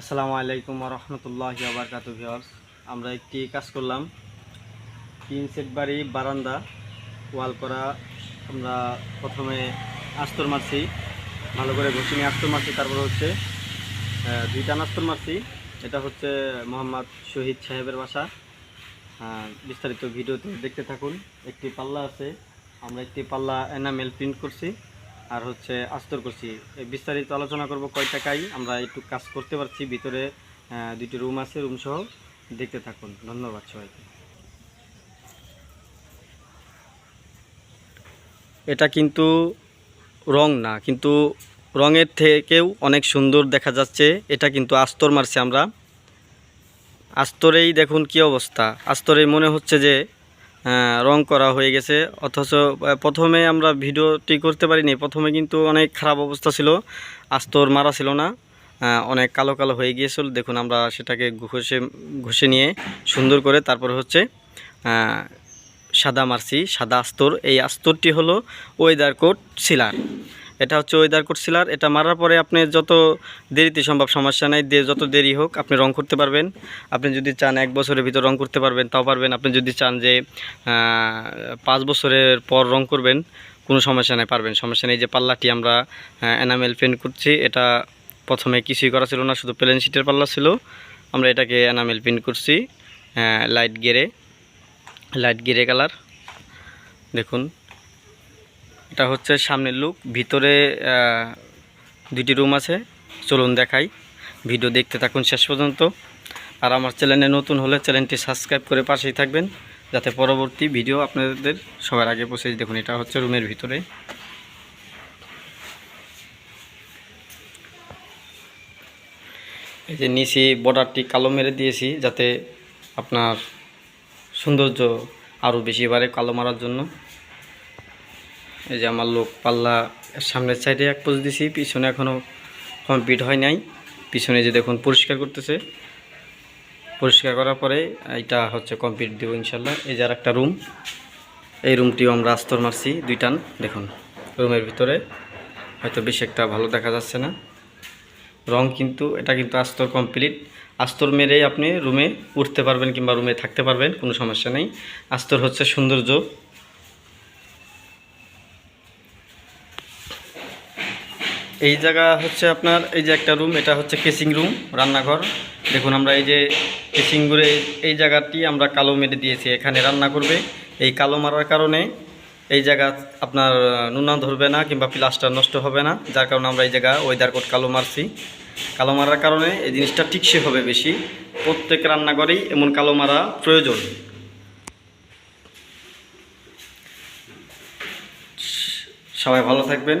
আসসালামু আলাইকুম রহমতুল্লাহ আবরকাত ভিওর্স আমরা একটি কাজ করলাম। তিন সেট বাড়ি, বারান্দা, ওয়াল করা। আমরা প্রথমে আস্তর মারছি। ভালো করে ঘষে নিয়ে আস্তর মারছি, তারপর হচ্ছে দুইটা আস্তর মারছি। এটা হচ্ছে মোহাম্মদ শহীদ সাহেবের বাসা। বিস্তারিত ভিডিওতে দেখতে থাকুন। একটি পাল্লা আছে। আমরা একটি পাল্লা এনামেল প্রিন্ট করছি। আর হচ্ছে আস্তর করছি। বিস্তারিত আলোচনা করব কয় টাকায় আমরা একটু কাজ করতে পারছি, ভিতরে দুটি রুম আছে, রুম সহ দেখতে থাকুন। ধন্যবাদ সবাইকে। এটা কিন্তু রং না, কিন্তু রঙের থেকেও অনেক সুন্দর দেখা যাচ্ছে। এটা কিন্তু আস্তর মারছি আমরা। আস্তরেই দেখুন কি অবস্থা। আস্তরেই মনে হচ্ছে যে রং করা হয়ে গেছে। অথচ প্রথমে আমরা ভিডিওটি করতে পারিনি। প্রথমে কিন্তু অনেক খারাপ অবস্থা ছিল। আস্তর মারা ছিল না। অনেক কালো কালো হয়ে গিয়েছিল। দেখুন আমরা সেটাকে ঘষে ঘষে নিয়ে সুন্দর করে তারপর হচ্ছে সাদা মারছি, সাদা আস্তর। এই আস্তরটি হলো ওয়েদার কোট সিলার এটা হচ্ছে ওয়েদার কোট সিলার এটা মারার পরে আপনি যত দেরিতে সম্ভব সমস্যা নাই যত দেরি হোক আপনি রং করতে পারবেন। আপনি যদি চান এক বছরের ভিতর রং করতে পারবেন, তাও পারবেন। আপনি যদি চান যে পাঁচ বছরের পর রং করবেন, কোনো সমস্যা নেই, পারবেন। সমস্যা নেই যে পাল্লাটি আমরা এনামেল পেন্ট করছি, এটা প্রথমে কিছুই করা ছিল না, শুধু প্লেন শিটের পাল্লা ছিল। আমরা এটাকে এনামেল পেন্ট করছি light grey light grey colour দেখুন। এটা হচ্ছে সামনের লুক ভিতরে দুইটি রুম আছে। চলুন দেখাই। ভিডিও দেখতে থাকুন শেষ পর্যন্ত। আর আমার চ্যানেলে নতুন হলে চ্যানেলটি সাবস্ক্রাইব করে পাশেই থাকবেন, যাতে পরবর্তী ভিডিও আপনাদের সবার আগে পৌঁছে দেখুন, এটা হচ্ছে রুমের ভিতরে। এই যে নিচে বর্ডারটি কালো মেরে দিয়েছি, যাতে আপনার সৌন্দর্য আরও বেশি বাড়ে কালো মারার জন্য। এই যে আমার লোক পাল্লা সামনের সাইডে এক পোজ দিছি, পিছনে এখনও কমপ্লিট হয় নাই। পিছনে যে দেখুন পরিষ্কার করতেছে। পরিষ্কার করার পরে এটা হচ্ছে কমপ্লিট দেবো ইনশাল্লাহ। এই যে আর একটা রুম এই রুমটিও আমরা আস্তর মারছি, দুইটান। দেখুন, রুমের ভিতরে হয়তো বেশি একটা ভালো দেখা যাচ্ছে না। রং কিন্তু, এটা কিন্তু আস্তর কমপ্লিট আস্তর মেরেই আপনি রুমে উঠতে পারবেন কিংবা রুমে থাকতে পারবেন, কোনো সমস্যা নেই। আস্তর হচ্ছে সৌন্দর্য। এই জায়গা হচ্ছে আপনার, এই যে একটা রুম এটা হচ্ছে কেসিং রুম রান্নাঘর। দেখুন আমরা এই যে কেসিং করে এই জায়গাটি আমরা কালো মেরে দিয়েছি, এখানে রান্না করবে। এই কালো মারার কারণে এই জায়গা আপনার নুনা ধরবে না কিংবা প্লাস্টার নষ্ট হবে না। যার কারণে আমরা এই জায়গা ওয়েদার কোট কালো মারছি। কালো মারার কারণে এই জিনিসটা টিকসে হবে বেশি। প্রত্যেক রান্নাঘরেই এমন কালো মারা প্রয়োজন। সবাই ভালো থাকবেন।